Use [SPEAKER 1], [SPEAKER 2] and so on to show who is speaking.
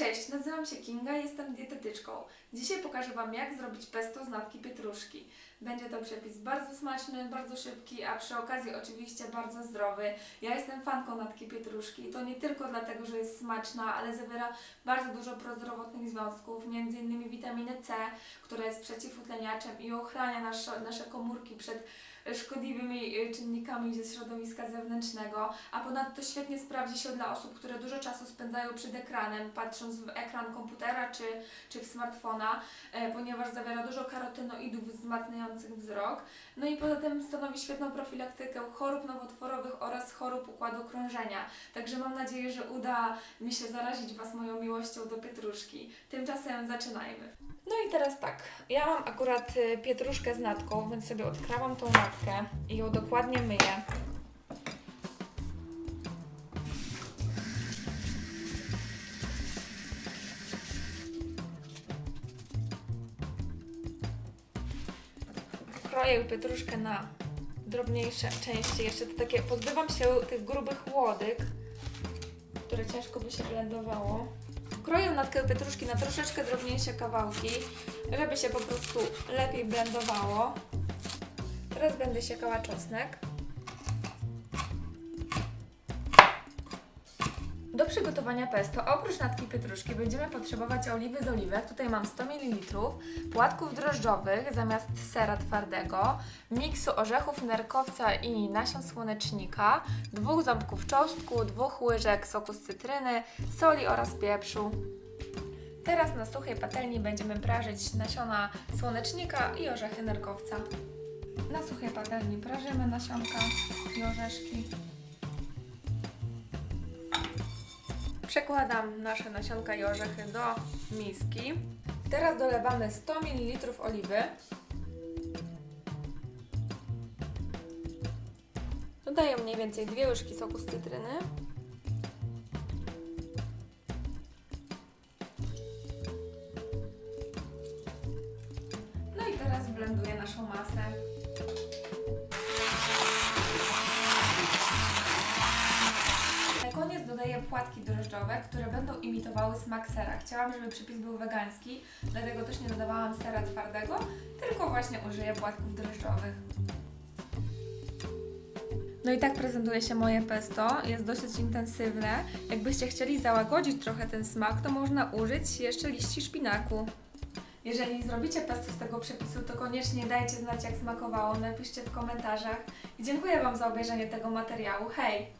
[SPEAKER 1] Cześć, nazywam się Kinga i jestem dietetyczką. Dzisiaj pokażę Wam, jak zrobić pesto z natki pietruszki. Będzie to przepis bardzo smaczny, bardzo szybki, a przy okazji oczywiście bardzo zdrowy. Ja jestem fanką natki pietruszki i to nie tylko dlatego, że jest smaczna, ale zawiera bardzo dużo prozdrowotnych związków, m.in. witaminę C, która jest przeciwutleniaczem i ochrania nasze, nasze komórki przed szkodliwymi y, czynnikami ze środowiska zewnętrznego, a ponadto świetnie sprawdzi się dla osób, które dużo czasu spędzają przed ekranem, patrząc w ekran komputera czy, czy w smartfona, e, ponieważ zawiera dużo karotenoidów wzmacniających wzrok. No i poza tym stanowi świetną profilaktykę chorób nowotworowych oraz chorób układu krążenia. Także mam nadzieję, że uda mi się zarazić Was moją miłością do pietruszki. Tymczasem zaczynajmy. No i teraz tak, ja mam akurat y, pietruszkę z natką, więc sobie odkrawam tą natkę i ją dokładnie myję. Kroję pietruszkę na drobniejsze części. Jeszcze to takie, pozbywam się tych grubych łodyg, które ciężko by się blendowało. Kroję natkę pietruszki na troszeczkę drobniejsze kawałki, żeby się po prostu lepiej blendowało. Teraz będę siekała czosnek. Do przygotowania pesto oprócz natki pietruszki będziemy potrzebować oliwy z oliwek. Tutaj mam 100 ml, płatków drożdżowych zamiast sera twardego, miksu orzechów nerkowca i nasion słonecznika, dwóch ząbków czosnku, dwóch łyżek soku z cytryny, soli oraz pieprzu. Teraz na suchej patelni będziemy prażyć nasiona słonecznika i orzechy nerkowca. Na suchej patelni prażymy nasionka i orzeszki. Przekładam nasze nasionka i orzechy do miski. Teraz dolewamy 100 ml oliwy. Dodaję mniej więcej dwie łyżki soku z cytryny. No i teraz blenduję naszą masę. Płatki drożdżowe, które będą imitowały smak sera. Chciałam, żeby przepis był wegański, dlatego też nie dodawałam sera twardego, tylko właśnie użyję płatków drożdżowych. No i tak prezentuje się moje pesto. Jest dosyć intensywne. Jakbyście chcieli załagodzić trochę ten smak, to można użyć jeszcze liści szpinaku. Jeżeli zrobicie pesto z tego przepisu, to koniecznie dajcie znać, jak smakowało. Napiszcie w komentarzach. I dziękuję Wam za obejrzenie tego materiału. Hej!